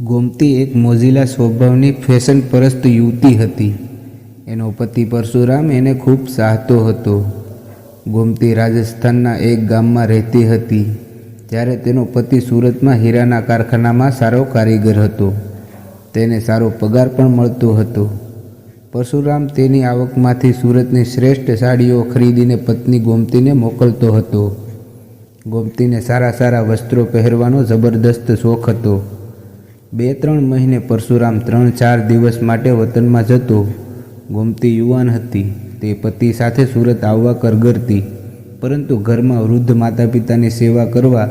ગોમતી એક મોજીલા સ્વભાવની ફેશન પરસ્ત યુવતી હતી. એનો પતિ પરશુરામ એને ખૂબ ચાહતો હતો. ગોમતી રાજસ્થાનના એક ગામમાં રહેતી હતી. જ્યારે તેનો પતિ સુરતમાં હીરાના કારખાનામાં સારો કારીગર હતો. તેને સારો પગાર પણ મળતો હતો. પરશુરામ તેની આવકમાંથી સુરતની શ્રેષ્ઠ સાડીઓ ખરીદીને પત્ની ગોમતીને મોકલતો હતો. ગોમતીને સારા સારા વસ્ત્રો પહેરવાનો જબરદસ્ત શોખ હતો. બે ત્રણ મહિને પરશુરામ ત્રણ ચાર દિવસ માટે વતનમાં જતો. ગોમતી યુવાન હતી. તે પતિ સાથે સુરત આવવા કરગરતી. પરંતુ ઘરમાં વૃદ્ધ માતા પિતાની સેવા કરવા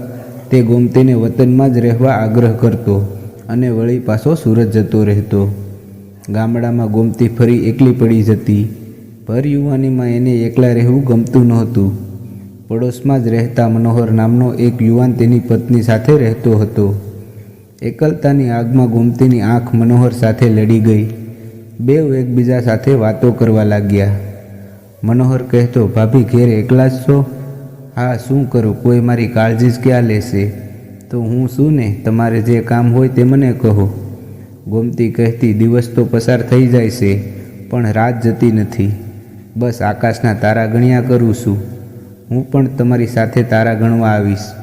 તે ગોમતીને વતનમાં જ રહેવા આગ્રહ કરતો અને વળી પાછો સુરત જતો રહેતો. ગામડામાં ગોમતી ફરી એકલી પડી જતી. ભર યુવાનીમાં એને એકલા રહેવું ગમતું નહોતું. પડોશમાં જ રહેતા મનોહર નામનો એક યુવાન તેની પત્ની સાથે રહેતો હતો. એકલતાની આગમાં ગોમતીની આંખ મનોહર સાથે લડી ગઈ. બેઉ એકબીજા સાથે વાતો કરવા લાગ્યા. મનોહર કહેતો, ભાભી, ઘેર એકલા જ છો? હા, શું કરું? કોઈ મારી કાળજી જ ક્યાં લેશે? તો હું શું ને? તમારે જે કામ હોય તે મને કહો. ગોમતી કહેતી, દિવસ તો પસાર થઈ જાય છે, પણ રાત જતી નથી. બસ આકાશના તારા ગણ્યા કરું છું. હું પણ તમારી સાથે તારા ગણવા આવીશ.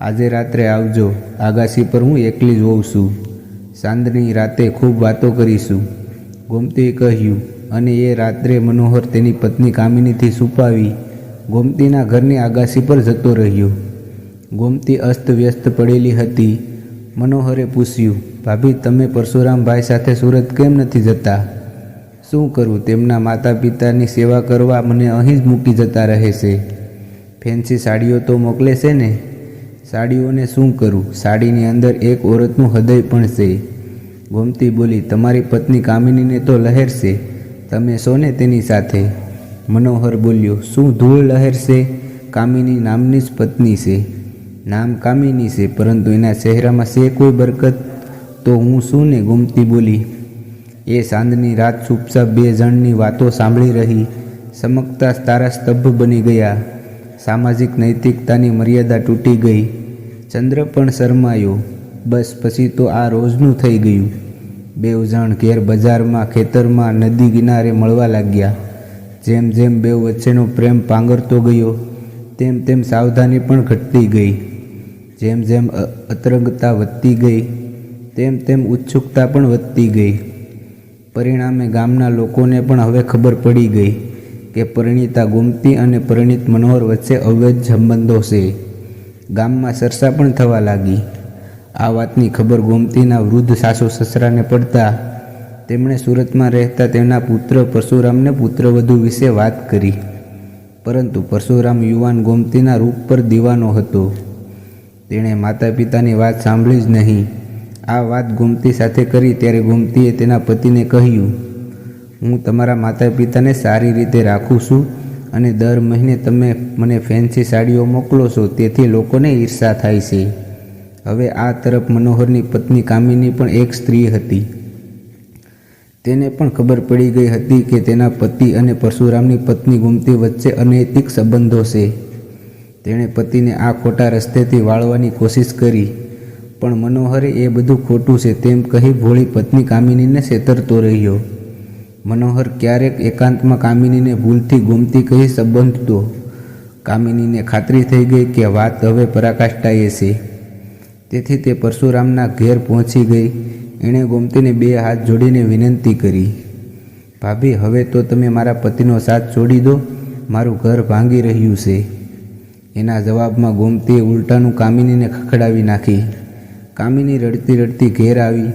આજે રાત્રે આવજો. આગાસી પર હું એકલી જ હોઉં છું. સાંજની રાતે ખૂબ વાતો કરીશું. ગોમતીએ કહ્યું, અને એ રાત્રે મનોહર તેની પત્ની કામિનીથી છુપાવી ગોમતીના ઘરની આગાસી પર જતો રહ્યો. ગોમતી અસ્તવ્યસ્ત પડેલી હતી. મનોહરે પૂછ્યું, ભાભી, તમે પરશુરામભાઈ સાથે સુરત કેમ નથી જતા? શું કરું? તેમના માતા પિતાની સેવા કરવા મને અહીં જ મૂકી જતા રહે છે ફેન્સી સાડીઓ તો મોકલે છે ને? સાડીઓને શું કરું? સાડીની અંદર એક ઓરતનું હૃદય પણ છે. ગોમતી બોલી, તમારી પત્ની કામિનીને તો લહેરશે તમે છો ને તેની સાથે? મનોહર બોલ્યો, શું ધૂળ લહેરશે કામિની નામની જ પત્ની છે. નામ કામિની છે, પરંતુ એના ચહેરામાં છે કોઈ બરકત? તો હું શું ને? ગોમતી બોલી, એ સાંજની રાત ચૂપચાપ બે જણની વાતો સાંભળી રહી. સમકતા તારા સ્તબ્ધ બની ગયા. સામાજિક નૈતિકતાની મર્યાદા તૂટી ગઈ. ચંદ્ર પણ શરમાયો. બસ પછી તો આ રોજનું થઈ ગયું. બેવ જણ ઘેર બજારમાં, ખેતરમાં, નદી કિનારે મળવા લાગ્યા. જેમ જેમ બેવ વચ્ચેનો પ્રેમ પાંગરતો ગયો, તેમ તેમ સાવધાની પણ ઘટતી ગઈ. જેમ જેમ અતરંગતા વધતી ગઈ, તેમ તેમ ઉત્સુકતા પણ વધતી ગઈ. પરિણામે ગામના લોકોને પણ હવે ખબર પડી ગઈ કે પરિણીતા ગોમતી અને પરિણીત મનોહર વચ્ચે અવૈધ સંબંધો છે. ગામમાં સરસા પણ થવા લાગી. આ વાતની ખબર ગોમતીના વૃદ્ધ સાસુ સસરાને પડતા તેમણે સુરતમાં રહેતા તેમના પુત્ર પરશુરામને પુત્રવધુ વિશે વાત કરી. પરંતુ પરશુરામ યુવાન ગોમતીના રૂપ પર દીવાનો હતો. તેણે માતા પિતાની વાત સાંભળી જ નહીં. આ વાત ગોમતી સાથે કરી ત્યારે ગોમતીએ તેના પતિને કહ્યું, હું તમારા માતા પિતાને સારી રીતે રાખું છું. અને દર મહિને તમે મને ફેન્સી સાડીઓ મોકલો છો, તેથી લોકોને ઈર્ષા થાય છે. હવે આ તરફ મનોહરની પત્ની કામિની પણ એક સ્ત્રી હતી. તેને પણ ખબર પડી ગઈ હતી કે તેના પતિ અને પરશુરામની પત્ની ગુમતી વચ્ચે અનૈતિક સંબંધો છે. તેણે પતિને આ ખોટા રસ્તેથી વાળવાની કોશિશ કરી, પણ મનોહરે એ બધું ખોટું છે તેમ કહી ભોળી પત્ની કામિનીને છેતરતો રહ્યો. મનોહર ક્યારેક એકાંતમાં કામિનીને ભૂલથી ગોમતી કહી સંબંધતો. કામિનીને ખાતરી થઈ ગઈ કે વાત હવે પરાકાષ્ઠાએ છે. તેથી તે પરશુરામના ઘેર પહોંચી ગઈ. એણે ગોમતીને બે હાથ જોડીને વિનંતી કરી. ભાભી, હવે તો તમે મારા પતિનો સાથ છોડી દો. મારું ઘર ભાંગી રહ્યું છે. એના જવાબમાં ગોમતીએ ઉલટાનું કામિનીને ખખડાવી નાખી. કામિની રડતી રડતી ઘેર આવી.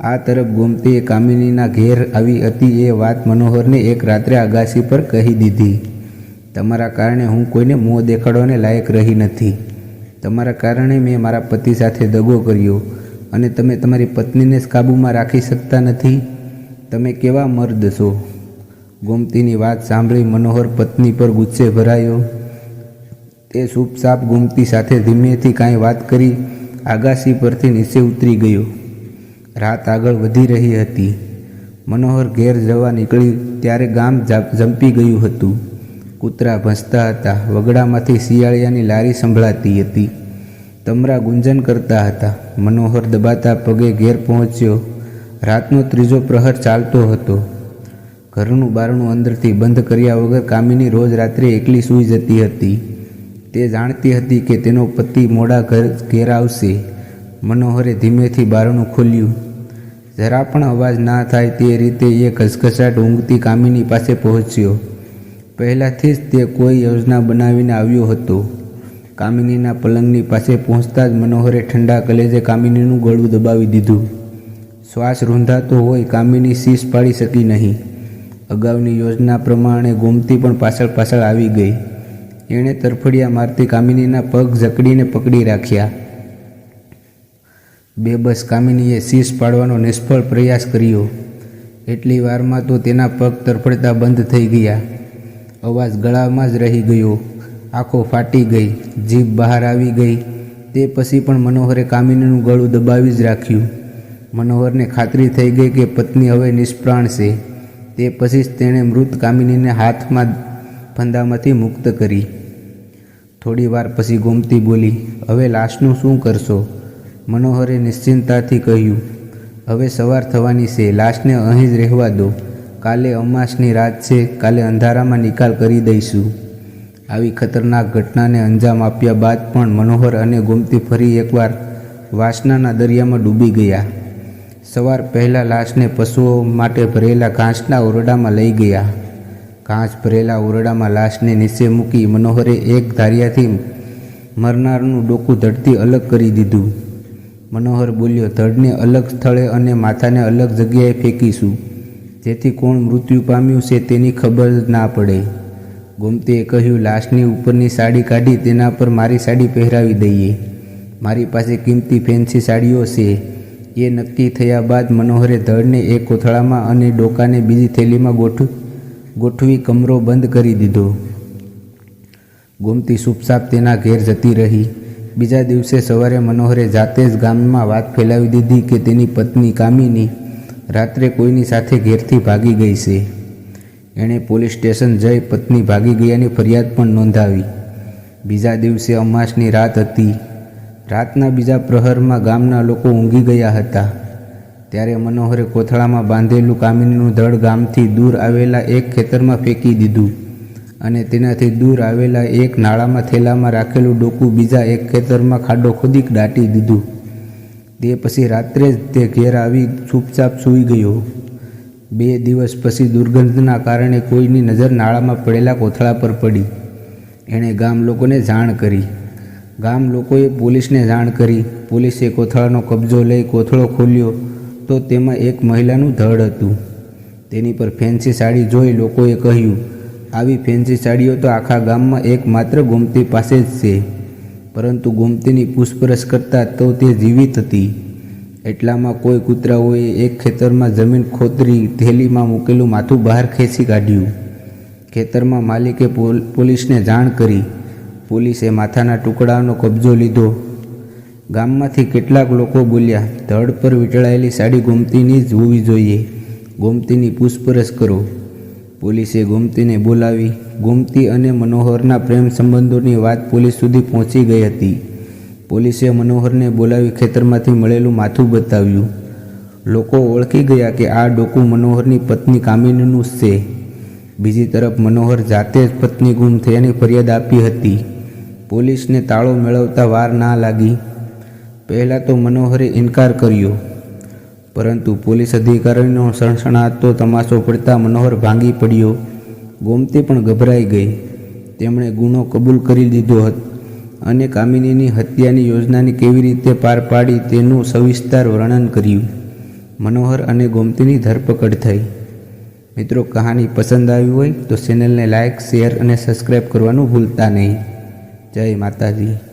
આ તરફ ગોમતીએ કામિનીના ઘેર આવી હતી એ વાત મનોહરને એક રાત્રે આગાશી પર કહી દીધી. તમારા કારણે હું કોઈને મોં દેખાડવાને લાયક રહી નથી. તમારા કારણે મેં મારા પતિ સાથે દગો કર્યો અને તમે તમારી પત્નીને જ કાબૂમાં રાખી શકતા નથી. તમે કેવા મર્દ છો. ગોમતીની વાત સાંભળી મનોહર પત્ની પર ગુસ્સે ભરાયો. તે સૂપસાપ ગોમતી સાથે ધીમેથી કાંઈ વાત કરી આગાશી પરથી નીચે ઉતરી ગયો. રાત આગળ વધી રહી હતી. મનોહર ઘેર જવા નીકળી ત્યારે ગામ જંપી ગયું હતું. કૂતરા ભસતા હતા. વગડામાંથી શિયાળિયાની લારી સંભળાતી હતી. તમરા ગુંજન કરતા હતા. મનોહર દબાતા પગે ઘેર પહોંચ્યો. રાતનો ત્રીજો પ્રહર ચાલતો હતો. ઘરનું બારણું અંદરથી બંધ કર્યા વગર કામિની રોજ રાત્રે એકલી સૂઈ જતી હતી. તે જાણતી હતી કે તેનો પતિ મોડા ઘર, ઘેર આવશે. મનોહરે ધીમેથી બારણું ખોલ્યું. જરા પણ અવાજ ના થાય તે રીતે એ ઘસઘસાટ ઊંઘતી કામિની પાસે પહોંચ્યો. પહેલાંથી જ તે કોઈ યોજના બનાવીને આવ્યો હતો. કામિનીના પલંગની પાસે પહોંચતા જ મનોહરે ઠંડા કલેજે કામિનીનું ગળું દબાવી દીધું. શ્વાસ રૂંધાતો હોય કામિની શીશ પાડી શકી નહીં. અગાઉની યોજના પ્રમાણે ગોમતી પણ પાછળ પાછળ આવી ગઈ. એણે તરફડિયા મારતી કામિનીના પગ જકડીને પકડી રાખ્યા. બેબસ કામિનીએ શીશ પાડવાનો નિષ્ફળ પ્રયાસ કર્યો. એટલી વારમાં તો તેના પગ તરફડતા બંધ થઈ ગયા. અવાજ ગળામાં જ રહી ગયો. આંખો ફાટી ગઈ, જીભ બહાર આવી ગઈ. તે પછી પણ મનોહરે કામિનીનું ગળું દબાવી જ રાખ્યું. મનોહરને ખાતરી થઈ ગઈ કે પત્ની હવે નિષ્પ્રાણ છે. તે પછી જ તેણે મૃત કામિનીને હાથમાં ફંદામાંથી મુક્ત કરી. થોડી વાર પછી ગોમતી બોલી, હવે લાશનું શું કરશો? મનોહરે નિશ્ચિંતાથી કહ્યું, હવે સવાર થવાની છે, લાશને અહીં જ રહેવા દો. કાલે અમાસની રાત છે, કાલે અંધારામાં નિકાલ કરી દઈશું. આવી ખતરનાક ઘટનાને અંજામ આપ્યા બાદ પણ મનોહર અને ગોમતી ફરી એકવાર વાસનાના દરિયામાં ડૂબી ગયા. સવાર પહેલાં લાશને પશુઓ માટે ભરેલા ઘાસના ઓરડામાં લઈ ગયા. ઘાસ ભરેલા ઓરડામાં લાશને નીચે મૂકી મનોહરે એક ધારિયાથી મરનારનું ડોકું ધડથી અલગ કરી દીધું. મનોહર બોલ્યો, ધડને અલગ સ્થળે અને માથાને અલગ જગ્યાએ ફેંકીશું. જેથી કોણ મૃત્યુ પામ્યું છે તેની ખબર ના પડે. ગોમતીએ કહ્યું, લાશની ઉપરની સાડી કાઢી તેના પર મારી સાડી પહેરાવી દઈએ. મારી પાસે કિંમતી ફેન્સી સાડીઓ છે. એ નક્કી થયા બાદ મનોહરે ધડને એક કોથળામાં અને ડોકાને બીજી થેલીમાં ગોઠ, ગોઠવી કમરો બંધ કરી દીધો. ગોમતી સુપસાપ તેના ઘેર જતી રહી. બીજા દિવસે સવારે મનોહરે જાતે જ ગામમાં વાત ફેલાવી દીધી કે તેની પત્ની કામિની રાત્રે કોઈની સાથે ઘેરથી ભાગી ગઈ છે. એણે પોલીસ સ્ટેશન જઈ પત્ની ભાગી ગયાની ફરિયાદ પણ નોંધાવી. બીજા દિવસે અમાસની રાત હતી. રાતના બીજા પ્રહરમાં ગામના લોકો ઊંઘી ગયા હતા. ત્યારે મનોહરે કોથળામાં બાંધેલું કામિનીનું ધડ ગામથી દૂર આવેલા એક ખેતરમાં ફેંકી દીધું. અને તેનાથી દૂર આવેલા એક નાળામાં થેલામાં રાખેલું ડોકું બીજા એક ખેતરમાં ખાડો ખોદી દાટી દીધું. તે પછી રાત્રે જ તે ઘેર આવી ચૂપચાપ સૂઈ ગયો. બે દિવસ પછી દુર્ગંધના કારણે કોઈની નજર નાળામાં પડેલા કોથળા પર પડી. એણે ગામ લોકોને જાણ કરી. ગામ લોકોએ પોલીસને જાણ કરી. પોલીસે કોથળાનો કબજો લઈ કોથળો ખોલ્યો તો તેમાં એક મહિલાનું ધડ હતું. તેની પર ફેન્સી સાડી જોઈ લોકોએ કહ્યું આવી ફેન્સી સાડીઓ તો આખા ગામમાં એકમાત્ર ગોમતી પાસે જ છે. પરંતુ ગોમતીની પૂછપરછ કરતાં તો તે જીવિત હતી. એટલામાં કોઈ કૂતરાઓએ એક ખેતરમાં જમીન ખોતરી થેલીમાં મૂકેલું માથું બહાર ખેંચી કાઢ્યું. ખેતરમાં માલિકે પોલીસને જાણ કરી. પોલીસે માથાના ટુકડાનો કબજો લીધો. ગામમાંથી કેટલાક લોકો બોલ્યા, ધડ પર વીંટળાયેલી સાડી ગોમતીની જ હોવી જોઈએ. ગોમતીની પૂછપરછ કરો. પોલીસે ગોમતીને બોલાવી, ગોમતી અને મનોહરના પ્રેમ સંબંધોની વાત પોલીસ સુધી પહોંચી ગઈ હતી. પોલીસે મનોહરને બોલાવી ખેતરમાંથી મળેલું માથું બતાવ્યું. લોકો ઓળખી ગયા કે આ ડોકુ મનોહરની પત્ની કામિનીનું છે. બીજી તરફ મનોહર જાતે જ પત્ની ગુમ થયાની ફરિયાદ આપી હતી. પોલીસને તાળો મેળવતા વાર ના લાગી. પહેલાં તો મનોહરે ઇનકાર કર્યો. પરંતુ પોલીસ અધિકારીનો સણસણાતો તમાશો પડતા મનોહર ભાંગી પડ્યો. ગોમતી પણ ગભરાઈ ગઈ. તેમણે ગુનો કબૂલ કરી દીધો હતો. અને કામિનીની હત્યાની યોજનાની કેવી રીતે પાર પાડી તેનું સવિસ્તાર વર્ણન કર્યું. મનોહર અને ગોમતીની ધરપકડ થઈ. મિત્રો, કહાની પસંદ આવી હોય તો ચેનલને લાઇક શેર અને સબસ્ક્રાઈબ કરવાનું ભૂલતા નહીં. જય માતાજી.